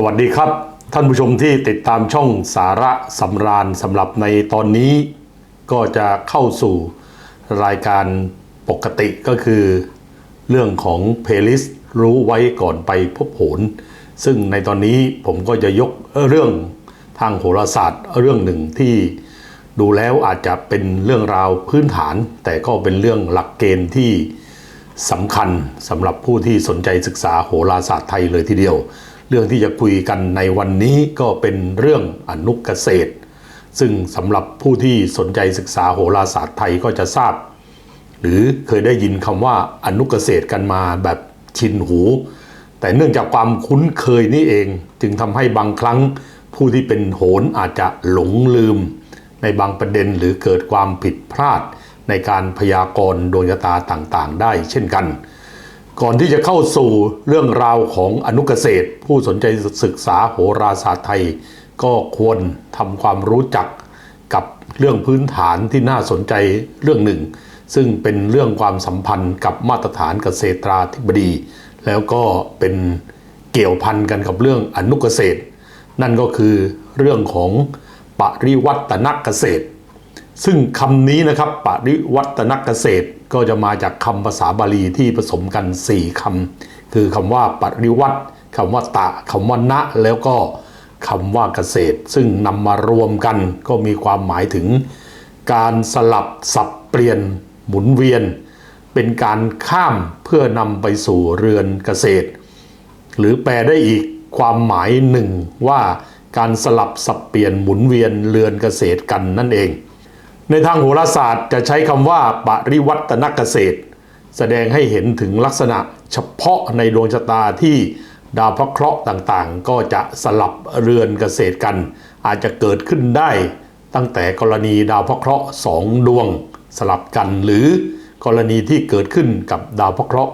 สวัสดีครับ ท่านผู้ชมที่ติดตามช่องสาระสำราญสำหรับในตอนนี้ ก็จะเข้าสู่รายการปกติก็คือ เรื่องของเพลย์ลิสต์รู้ไว้ก่อนไปพบโหน ซึ่งในตอนนี้ผมก็จะยกเรื่องทางโหราศาสตร์เรื่องหนึ่งที่ดูแล้วอาจจะเป็นเรื่องราวพื้นฐาน แต่ก็เป็นเรื่องหลักเกณฑ์ที่สำคัญสำหรับผู้ที่สนใจศึกษาโหราศาสตร์ไทยเลยทีเดียว เรื่องที่จะคุยกันในวันนี้ก็เป็นเรื่องอนุกเกษตร ซึ่งสำหรับผู้ที่สนใจศึกษาโหราศาสตร์ไทยก็จะทราบ หรือเคยได้ยินคำว่าอนุกเกษตรกันมาแบบชินหู แต่เนื่องจากความคุ้นเคยนี่เอง จึงทำให้บางครั้งผู้ที่เป็นโหรอาจจะหลงลืม ในบางประเด็นหรือเกิดความผิดพลาดในการพยากรณ์ดวงชะตาต่างๆ ได้เช่นกัน ก่อนที่จะเข้าสู่เรื่องราวของอนุเกษตร ผู้สนใจศึกษาโหราศาสตร์ไทย ก็ควรทำความรู้จักกับเรื่องพื้นฐานที่น่าสนใจเรื่องหนึ่ง ซึ่งเป็นเรื่องความสัมพันธ์กับมาตรฐานเกษตราธิบดี แล้วก็เป็นเกี่ยวพันกันกับเรื่องอนุเกษตร นั่นก็คือเรื่องของปริวัตนเกษตร ซึ่งคำนี้นะครับปริวัตนเกษตร ก็จะมาจากคำภาษาบาลีที่ผสมกัน 4คำคือคำว่าปริวัตคำว่าตะคำว่าณแล้วก็คำว่าเกษตร ซึ่งนำมารวมกันก็มีความหมายถึง การสลับสับเปลี่ยนหมุนเวียน เป็นการข้ามเพื่อนำไปสู่เรือนเกษตร หรือแปลได้อีกความหมายหนึ่งว่าการสลับสับเปลี่ยนหมุนเวียนเรือนเกษตรกันนั่นเอง ในทางโหราศาสตร์จะใช้คำว่าปริวัตนเกษตร แสดงให้เห็นถึงลักษณะเฉพาะในดวงชะตาที่ดาวพระเคราะห์ต่างๆ ก็จะสลับเรือนเกษตรกัน อาจจะเกิดขึ้นได้ ตั้งแต่กรณีดาวพระเคราะห์สองดวงสลับกัน หรือกรณีที่เกิดขึ้นกับดาวพระเคราะห์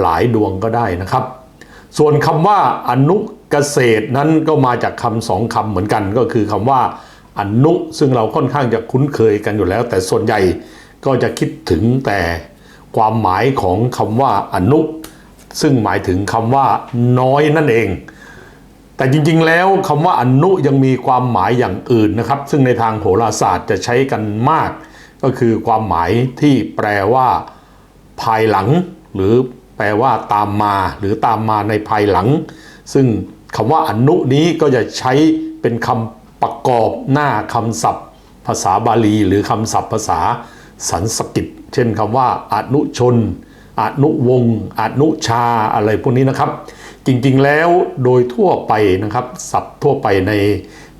หลายดวงก็ได้นะครับ ส่วนคำว่าอนุเกษตรนั้นก็มาจากคำสองคำเหมือนกันก็คือคำว่า อนุซึ่งเราค่อนข้างจะคุ้นเคยกันอยู่แล้ว แต่ส่วนใหญ่ก็จะคิดถึงแต่ความหมายของคำว่าอนุ ซึ่งหมายถึงคำว่าน้อยนั่นเอง แต่จริงๆแล้วคำว่าอนุยังมีความหมายอย่างอื่นนะครับ ซึ่งในทางโหราศาสตร์จะใช้กันมาก ก็คือความหมายที่แปลว่า ภายหลัง หรือแปลว่าตามมา หรือตามมาในภายหลัง ซึ่งคำว่าอนุนี้ก็จะใช้เป็นคำ ประกอบหน้าคำศัพท์ ภาษาบาลี หรือคำศัพท์ภาษาสันสกฤตเช่นคำว่าอนุชนอนุวงศ์อนุชาอะไรพวกนี้นะครับ จริงๆแล้วโดยทั่วไปนะครับศัพท์ทั่วไปใน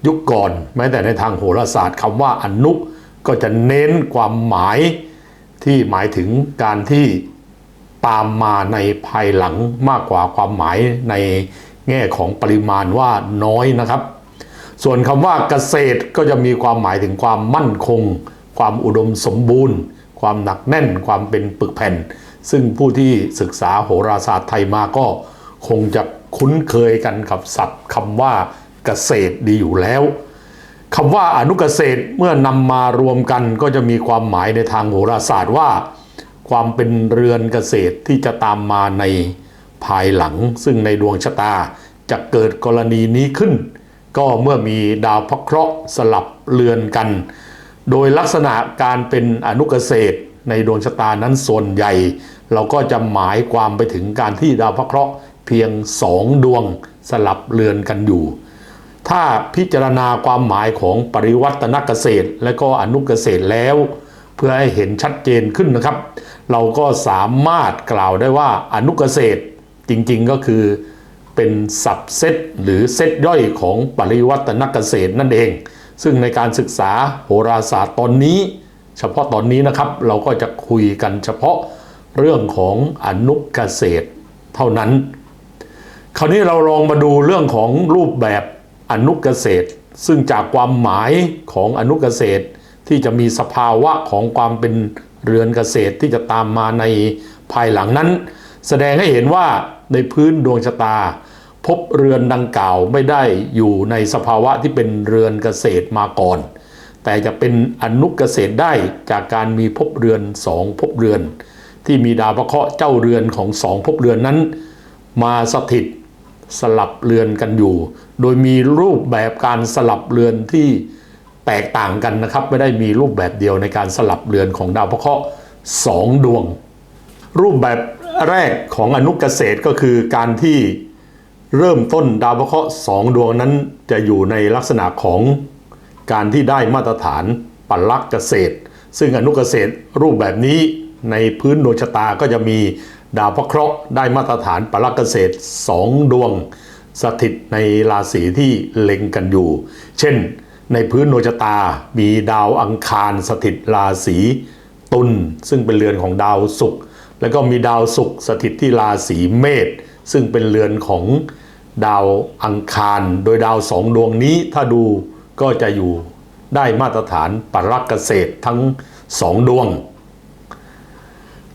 ยุคก่อน แม้แต่ในทางโหราศาสตร์คำว่าอนุก็จะเน้นความหมายที่หมายถึงการที่ตามมาในภายหลังมากกว่าความหมายในแง่ของปริมาณว่าน้อยนะครับ ส่วนคำว่าเกษตรก็จะมีความหมายถึงความมั่นคง ความอุดมสมบูรณ์ ความหนักแน่น ความเป็นปึกแผ่น ซึ่งผู้ที่ศึกษาโหราศาสตร์ไทยมาก็คงจะคุ้นเคยกันกับศัพท์คำว่าเกษตรดีอยู่แล้วคำว่าอนุเกษตรเมื่อนำมารวมกันก็จะมีความหมายในทางโหราศาสตร์ว่า ความเป็นเรือนเกษตรที่จะตามมาในภายหลัง ซึ่งในดวงชะตาจะเกิดกรณีนี้ขึ้น ก็เมื่อมีดาวพระเคราะห์สลับเรือนกัน โดยลักษณะการเป็นอนุเกษตรในดวงชะตานั้นส่วนใหญ่ เราก็จะหมายความไปถึงการที่ดาวพระเคราะห์เพียงสองดวงสลับเรือนกันอยู่ ถ้าพิจารณาความหมายของปริวัตนเกษตร และก็อนุเกษตรแล้ว เพื่อให้เห็นชัดเจนขึ้นนะครับ เราก็สามารถกล่าวได้ว่าอนุเกษตรจริงๆก็คือ เป็นสับเซตหรือเซตย่อยของปริวัตนเกษตรนั่นเอง ซึ่งในการศึกษาโหราศาสตร์ตอนนี้ เฉพาะตอนนี้นะครับเราก็จะคุยกันเฉพาะเรื่องของอนุเกษตรเท่านั้น คราวนี้เราลองมาดูเรื่องของรูปแบบอนุเกษตร ซึ่งจากความหมายของอนุเกษตรที่จะมีสภาวะของความเป็นเรือนเกษตรที่จะตามมาในภายหลังนั้น แสดงให้เห็นว่าในพื้นดวงชะตา พบเรือนดังกล่าวไม่ได้อยู่ในสภาวะที่เป็นเรือนเกษตรมาก่อน แต่จะเป็นอนุเกษตรได้จากการมีภพเรือนสองภพเรือน ที่มีดาวพระเคราะห์เจ้าเรือนของสองภพเรือนนั้น มาสถิตสลับเรือนกันอยู่ โดยมีรูปแบบการสลับเรือนที่แตกต่างกันนะครับ ไม่ได้มีรูปแบบเดียวในการสลับเรือนของดาวพระเคราะห์สองดวง รูปแบบแรกของอนุเกษตรก็คือการที่ เริ่มต้นดาวพระเคราะห์สองดวงนั้นจะอยู่ในลักษณะของการที่ได้มาตรฐานปัลลักษ์เกษตร ซึ่งอนุเกษตรรูปแบบนี้ในพื้นดวงชะตาก็จะมีดาวพระเคราะห์ได้มาตรฐานปัลลักษ์เกษตรสองดวง สถิตในราศีที่เล็งกันอยู่ เช่น ในพื้นดวงชะตามีดาวอังคารสถิตราศีตุลซึ่งเป็นเรือนของดาวศุกร์แล้วก็มีดาวศุกร์สถิตที่ราศีเมษซึ่งเป็นเรือนของ ดาวอังคารโดยดาวสองดวงนี้ถ้าดูก็จะอยู่ได้มาตรฐานปรักเกษตรทั้งสองดวง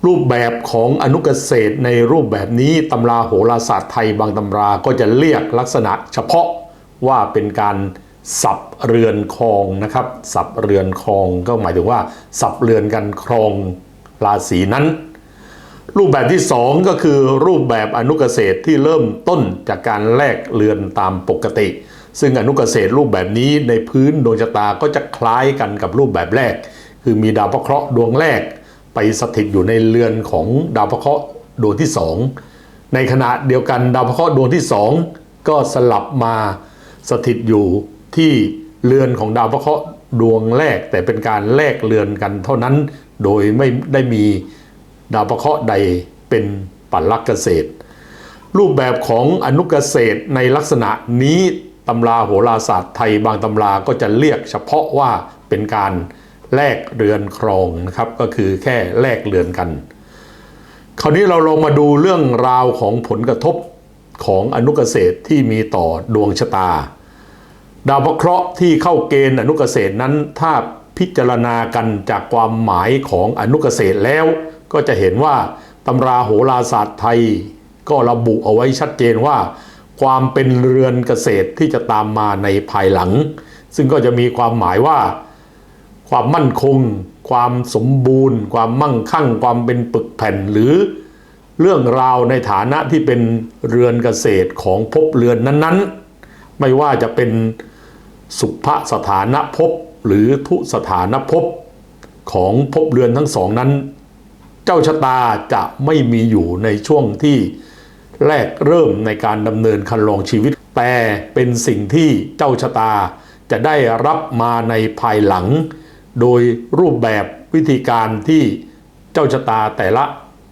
รูปแบบของอนุกเกษตรในรูปแบบนี้ตำราโหราศาสตร์ไทยบางตำราก็จะเรียกลักษณะเฉพาะว่าเป็นการสับเรือนครองนะครับ สับเรือนครองก็หมายถึงว่า สับเรือนกันครองราศีนั้น รูปแบบที่ 2 ก็คือรูปแบบอนุเกษตรที่เริ่มต้นจากการแลกเรือนตามปกติ ซึ่งอนุเกษตรรูปแบบนี้ในพื้นดวงชะตาก็จะคล้ายกันกับรูปแบบแรก คือมีดาวพระเคราะห์ดวงแรก ไปสถิตอยู่ในเรือนของดาวพระเคราะห์ดวงที่ 2 ในขณะเดียวกันดาวพระเคราะห์ดวงที่ 2 ก็สลับมาสถิตอยู่ที่เรือนของดาวพระเคราะห์ดวงแรก แต่เป็นการแลกเรือนกันเท่านั้นโดยไม่ได้มี ดาวพระเคราะห์ใดเป็นปัลลักษณ์เกษตร รูปแบบของอนุเกษตรในลักษณะนี้ตำราโหราศาสตร์ไทยบางตำราก็จะเรียกเฉพาะว่าเป็นการแลกเรือนครองนะครับ ก็คือแค่แลกเรือนกัน คราวนี้เราลองมาดูเรื่องราวของผลกระทบของอนุเกษตรที่มีต่อดวงชะตา ดาวพระเคราะห์ที่เข้าเกณฑ์อนุเกษตรนั้นถ้า พิจารณากันจากความหมายของอนุเกษตรแล้ว ก็จะเห็นว่าตำราโหราศาสตร์ไทย ก็ระบุเอาไว้ชัดเจนว่า ความเป็นเรือนเกษตรที่จะตามมาในภายหลัง ซึ่งก็จะมีความหมายว่า ความมั่นคง ความสมบูรณ์ ความมั่งคั่ง ความเป็นปึกแผ่นหรือเรื่องราวในฐานะที่เป็นเรือนเกษตรของภพเรือนนั้นๆ ไม่ว่าจะเป็นสุภสถานะภพ หรือทุสถานภพของภพเรือนทั้งสองนั้น เจ้าชะตาจะไม่มีอยู่ในช่วงที่แรกเริ่มในการดำเนินคันลองชีวิต แต่เป็นสิ่งที่เจ้าชะตาจะได้รับมาในภายหลัง โดยรูปแบบวิธีการที่เจ้าชะตาแต่ละ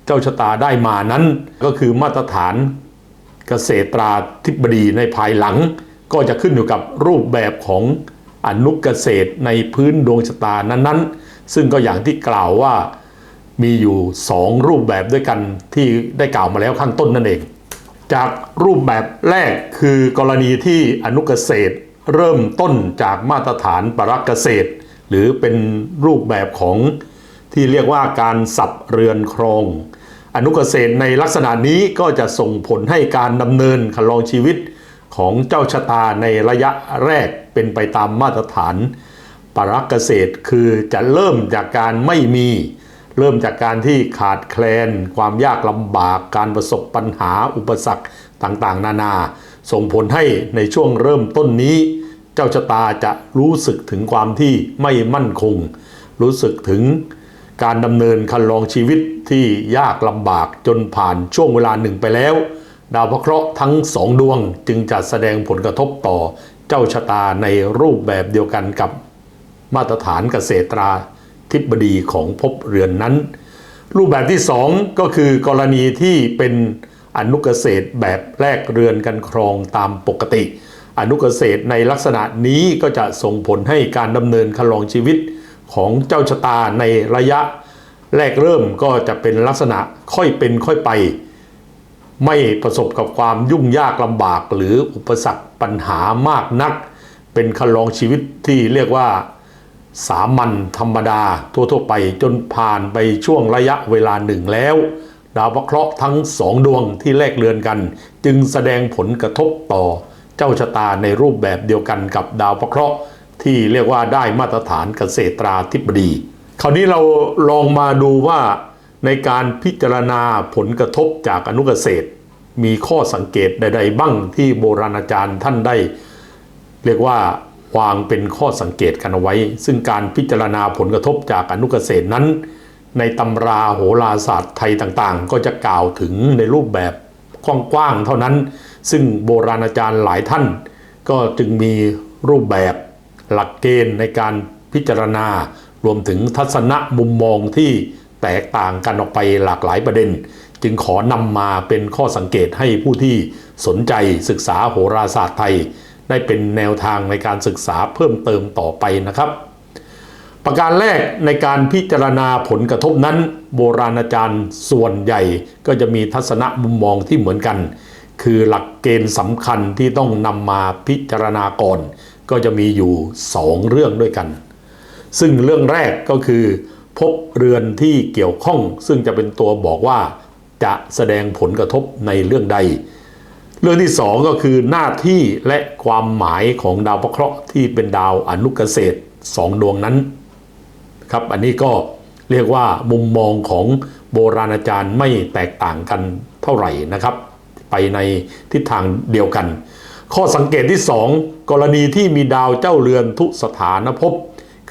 เจ้าชะตาได้มานั้น ก็คือมาตรฐานเกษตราธิบดีในภายหลัง ก็จะขึ้นอยู่กับรูปแบบของ อนุเกษตรในพื้นดวงชะตานั้นๆ ซึ่งก็อย่างที่กล่าวว่ามีอยู่ 2 รูปแบบด้วยกันที่ได้กล่าวมาแล้วข้างต้นนั่นเอง จากรูปแบบแรกคือกรณีที่อนุเกษตรเริ่มต้นจากมาตรฐานปรักเกษตร หรือเป็นรูปแบบของที่เรียกว่าการสับเรือนครอง อนุเกษตรในลักษณะนี้ก็จะส่งผลให้การดำเนินคลองชีวิตของเจ้าชะตาในระยะแรก เป็นไปตามมาตรฐานปรักเกษตรคือจะเริ่มจากการไม่มี เริ่มจากการที่ขาดแคลน ความยากลำบากการประสบปัญหาอุปสรรคต่างๆ นานา ส่งผลให้ในช่วงเริ่มต้นนี้ เจ้าชะตาจะรู้สึกถึงความที่ไม่มั่นคง รู้สึกถึงการดำเนินคันลองชีวิตที่ยากลำบากจนผ่านช่วงเวลาหนึ่งไปแล้ว ดาวพระเคราะห์ทั้งสองดวงจึงจะแสดงผลกระทบต่อ เจ้าชะตาในรูปแบบเดียวกันกับมาตรฐานเกษตราธิบดีของภพเรือนนั้น รูปแบบที่ 2 ก็คือกรณีที่เป็นอนุเกษตรแบบแลกเรือนกันครองตามปกติ อนุเกษตรในลักษณะนี้ก็จะส่งผลให้การดำเนินคันลองชีวิตของเจ้าชะตาในระยะแรกเริ่มก็จะเป็นลักษณะค่อยเป็นค่อยไป ไม่ประสบกับความยุ่งยากลำบากหรืออุปสรรคปัญหามากนัก เป็นคันลองชีวิตที่เรียกว่าสามัญธรรมดาทั่วๆไปจนผ่านไปช่วงระยะเวลาหนึ่งแล้ว ดาวพระเคราะห์ทั้งสองดวงที่แลกเรือนกัน จึงแสดงผลกระทบต่อเจ้าชะตาในรูปแบบเดียวกันกับดาวพระเคราะห์ที่เรียกว่าได้มาตรฐานเกษตราธิบดี คราวนี้เราลองมาดูว่า ในการพิจารณาผลกระทบจากอนุเกษตร มีข้อสังเกตใด ๆ บ้างที่โบราณอาจารย์ท่านได้ เรียกว่าวางเป็นข้อสังเกตกันเอาไว้ ซึ่งการพิจารณาผลกระทบจากอนุเกษตรนั้น ในตำราโหราศาสตร์ไทยต่างๆ ก็จะกล่าวถึงในรูปแบบกว้างๆเท่านั้น ซึ่งโบราณอาจารย์หลายท่าน ก็จึงมีรูปแบบหลักเกณฑ์ในการพิจารณารวมถึงทัศนะมุมมองที่ แตกต่างกันออกไปหลากหลายประเด็น จึงขอนำมาเป็นข้อสังเกตให้ผู้ที่สนใจศึกษาโหราศาสตร์ไทย ได้เป็นแนวทางในการศึกษาเพิ่มเติมต่อไปนะครับ ประการแรกในการพิจารณาผลกระทบนั้น โบราณอาจารย์ส่วนใหญ่ก็จะมีทัศนะมุมมองที่เหมือนกัน คือหลักเกณฑ์สำคัญที่ต้องนำมาพิจารณาก่อน ก็จะมีอยู่ 2 เรื่องด้วยกัน ซึ่งเรื่องแรกก็คือ พบเรือนที่เกี่ยวข้อง ซึ่งจะเป็นตัวบอกว่าจะแสดงผลกระทบในเรื่องใด เรื่องที่สองก็คือหน้าที่และความหมายของดาวพระเคราะห์ที่เป็นดาวอนุเกษตรสองดวงนั้นครับอันนี้ก็เรียกว่ามุมมองของโบราณอาจารย์ไม่แตกต่างกันเท่าไหร่นะครับ ไปในทิศทางเดียวกัน ข้อสังเกตที่ 2 กรณีที่มีดาวเจ้าเรือนทุสถานภพ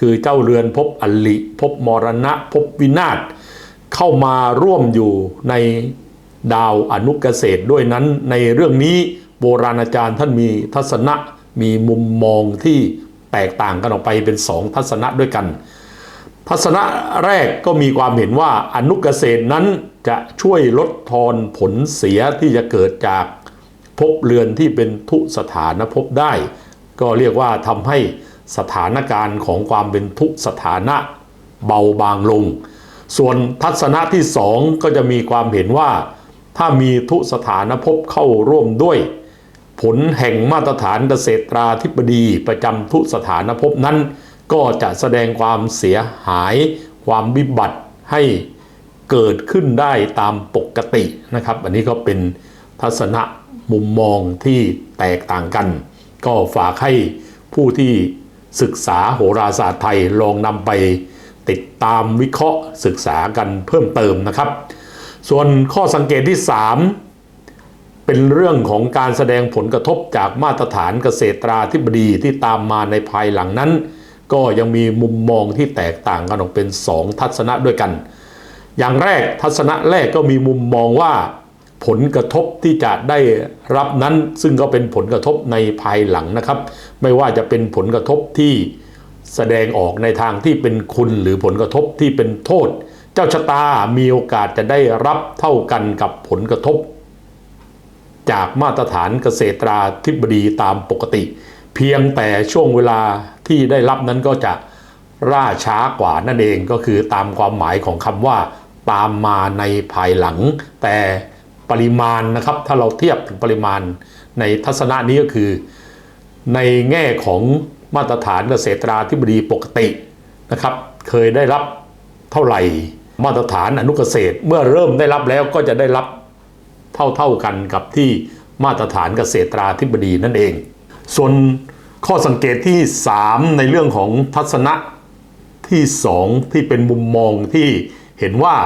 คือเจ้าเรือนภพอลิภพมรณะภพวินาศเข้ามาร่วมอยู่ในดาวอนุเกษตรด้วยนั้น ในเรื่องนี้โบราณอาจารย์ท่านมีทัศนะมีมุมมองที่แตกต่างกันออกไปเป็นสองทัศนะด้วยกัน ทัศนะแรกก็มีความเห็นว่าอนุเกษตรนั้นจะช่วยลดทอนผลเสียที่จะเกิดจากภพเรือนที่เป็นทุสถานภพได้ ก็เรียกว่าทำให้ สถานการณ์ของความเป็นทุสถานะเบาบางลง ส่วนทัศนะที่สองก็จะมีความเห็นว่า ถ้ามีทุสถานภพเข้าร่วมด้วย ผลแห่งมาตรฐานเกษตราธิบดีประจำทุสถานภพนั้น ก็จะแสดงความเสียหายความวิบัติให้เกิดขึ้นได้ตามปกตินะครับ อันนี้ก็เป็นทัศนะมุมมองที่แตกต่างกัน ก็ฝากให้ผู้ที่ ศึกษาโหราศาสตร์ไทยลองนำไปติดตามวิเคราะห์ศึกษากันเพิ่มเติมนะครับ ส่วนข้อสังเกตที่ 3 เป็นเรื่องของการแสดงผลกระทบจากมาตรฐานเกษตราธิบดีที่ตามมาในภายหลังนั้น ก็ยังมีมุมมองที่แตกต่างกันออกเป็น 2 ทัศนะด้วยกัน อย่างแรกทัศนะแรกก็มีมุมมองว่า ผลกระทบที่จะได้รับนั้น ซึ่งก็เป็นผลกระทบในภายหลังนะครับ ไม่ว่าจะเป็นผลกระทบที่แสดงออกในทางที่เป็นคุณหรือผลกระทบที่เป็นโทษ เจ้าชะตามีโอกาสจะได้รับเท่ากันกับผลกระทบ จากมาตรฐานเกษตราธิบดีตามปกติ เพียงแต่ช่วงเวลาที่ได้รับนั้นก็จะล่าช้ากว่านั่นเองก็คือตามความหมายของคำว่า ตามมาในภายหลัง แต่ ปริมาณนะครับ ถ้าเราเทียบถึงปริมาณในทัศนะนี้ก็คือ ในแง่ของมาตรฐานเกษตราธิบดีปกตินะครับ เคยได้รับเท่าไหร่ มาตรฐานอนุเกษตร เมื่อเริ่มได้รับแล้วก็จะได้รับเท่าๆกันกับที่มาตรฐานเกษตราธิบดีนั่นเอง ส่วนข้อสังเกตที่ 3 ในเรื่องของทัศนะที่ 2 ที่เป็นมุมมองที่เห็นว่า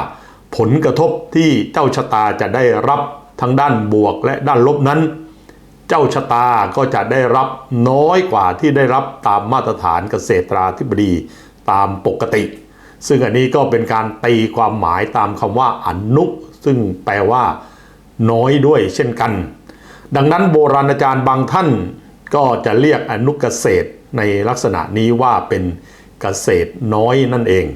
ผลกระทบที่เจ้าชะตาจะได้รับทั้งด้านบวกและด้านลบนั้น เจ้าชะตาก็จะได้รับน้อยกว่าที่ได้รับตามมาตรฐานเกษตราธิบดีตามปกติ ซึ่งอันนี้ก็เป็นการตีความหมายตามคำว่าอนุซึ่งแปลว่า น้อยด้วยเช่นกัน ดังนั้นโบราณอาจารย์บางท่านก็จะเรียกอนุเกษตรในลักษณะนี้ว่าเป็นเกษตรน้อยนั่นเอง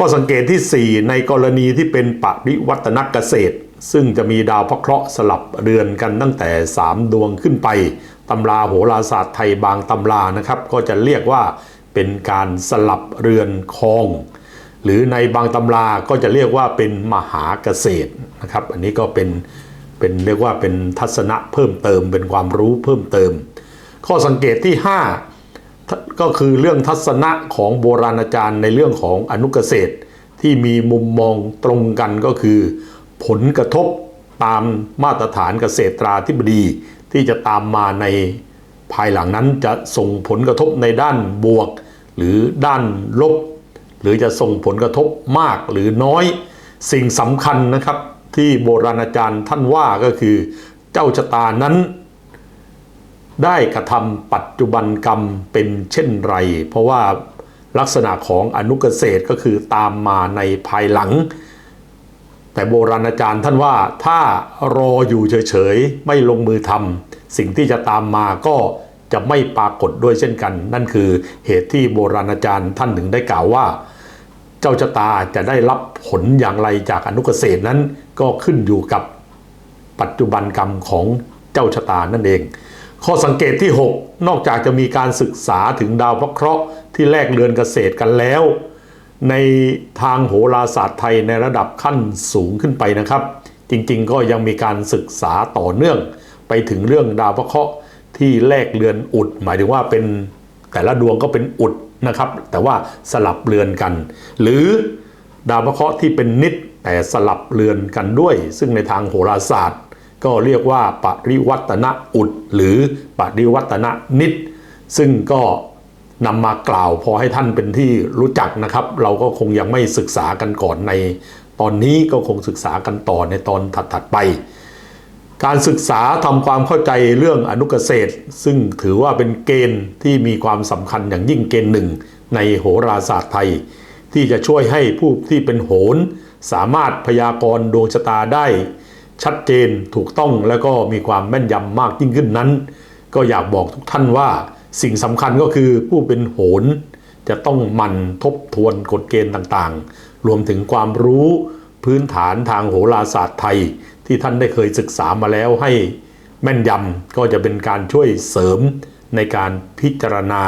ข้อสังเกตที่ 4 ในกรณีที่เป็นปริวัตนกเกษตร ซึ่งจะมีดาวพระเคราะห์สลับเรือนกันตั้งแต่ 3 ดวงขึ้นไปตำราโหราศาสตร์ไทยบางตำรานะครับ ก็จะเรียกว่าเป็นการสลับเรือนคอง หรือในบางตำราก็จะเรียกว่าเป็นมหาเกษตรนะครับ อันนี้ก็เป็นเป็นเรียกว่าเป็นทัศนะเพิ่มเติมเป็นความรู้เพิ่มเติม ข้อสังเกตที่ 5 ก็คือเรื่องทัศนะของโบราณอาจารย์ในเรื่องของอนุเกษตร ที่มีมุมมองตรงกันก็คือ ผลกระทบตามมาตรฐานเกษตราธิบดี ที่จะตามมาในภายหลังนั้นจะส่งผลกระทบในด้านบวก หรือด้านลบ หรือจะส่งผลกระทบมากหรือน้อย สิ่งสำคัญนะครับที่โบราณอาจารย์ท่านว่าก็คือ เจ้าชะตานั้น ได้กระทำปัจจุบันกรรมเป็นเช่นไร เพราะว่าลักษณะของอนุเกษตรก็คือตามมาในภายหลัง แต่โบราณอาจารย์ท่านว่าถ้ารออยู่เฉยๆ ไม่ลงมือทำสิ่งที่จะตามมาก็จะไม่ปรากฏด้วยเช่นกัน นั่นคือเหตุที่โบราณอาจารย์ท่านหนึ่งได้กล่าวว่า เจ้าชะตาจะได้รับผลอย่างไรจากอนุเกษตรนั้นก็ขึ้นอยู่กับปัจจุบันกรรมของเจ้าชะตานั่นเอง ข้อสังเกตที่ 6 นอกจากจะมีการศึกษาถึงดาวพระเคราะห์ที่แลกเรือนเกษตรกันแล้ว ในทางโหราศาสตร์ไทยในระดับขั้นสูงขึ้นไปนะครับ จริงๆ ก็ยังมีการศึกษาต่อเนื่อง ไปถึงเรื่องดาวพระเคราะห์ที่แลกเรือนอุด หมายถึงว่าเป็นแต่ละดวงก็เป็นอุดนะครับ แต่ว่าสลับเรือนกัน หรือดาวพระเคราะห์ที่เป็นนิดแต่สลับเรือนกันด้วย ซึ่งในทางโหราศาสตร์ ก็เรียกว่าปริวัตนอุดหรือปริวัตนนิด ซึ่งก็นำมากล่าวพอให้ท่านเป็นที่รู้จักนะครับ เราก็คงยังไม่ศึกษากันก่อนใน ตอนนี้ก็คงศึกษากันต่อในตอนถัดๆไป การศึกษาทำความเข้าใจเรื่องอนุเกษตร ซึ่งถือว่าเป็นเกณฑ์ที่มีความสำคัญอย่างยิ่งเกณฑ์หนึ่ง ในโหราศาสตร์ไทย ที่จะช่วยให้ผู้ที่เป็นโหรสามารถพยากรณ์ดวงชะตาได้ ชัดเจนถูกต้องและก็มีความแม่นยำมากยิ่งขึ้นนั้น ก็อยากบอกทุกท่านว่าสิ่งสำคัญก็คือผู้เป็นโหรจะต้องมันทบทวนกฎเกณฑ์ต่างๆ รวมถึงความรู้พื้นฐานทางโหราศาสตร์ไทย ที่ท่านได้เคยศึกษามาแล้วให้แม่นยำก็จะเป็นการช่วยเสริมในการพิจารณา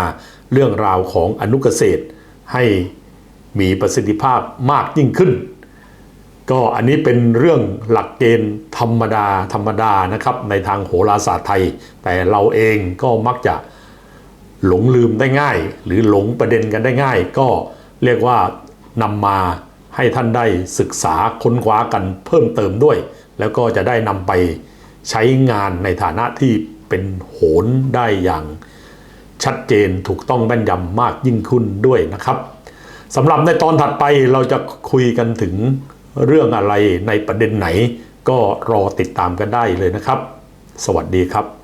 เรื่องราวของอนุเกษตร ให้มีประสิทธิภาพมากยิ่งขึ้น ก็อันนี้เป็นเรื่องหลักเกณฑ์ธรรมดาธรรมดานะครับในทางโหราศาสตร์ไทย แต่เราเองก็มักจะหลงลืมได้ง่าย หรือหลงประเด็นกันได้ง่าย ก็เรียกว่านำมาให้ท่านได้ศึกษาค้นคว้ากันเพิ่มเติมด้วย แล้วก็จะได้นำไปใช้งานในฐานะที่เป็นโหนได้อย่างชัดเจนถูกต้องแม่นยำมากยิ่งขึ้นด้วยนะครับสำหรับในตอนถัดไปเราจะคุยกันถึง เรื่องอะไรในประเด็นไหนก็รอติดตามกันได้เลยนะครับ สวัสดีครับ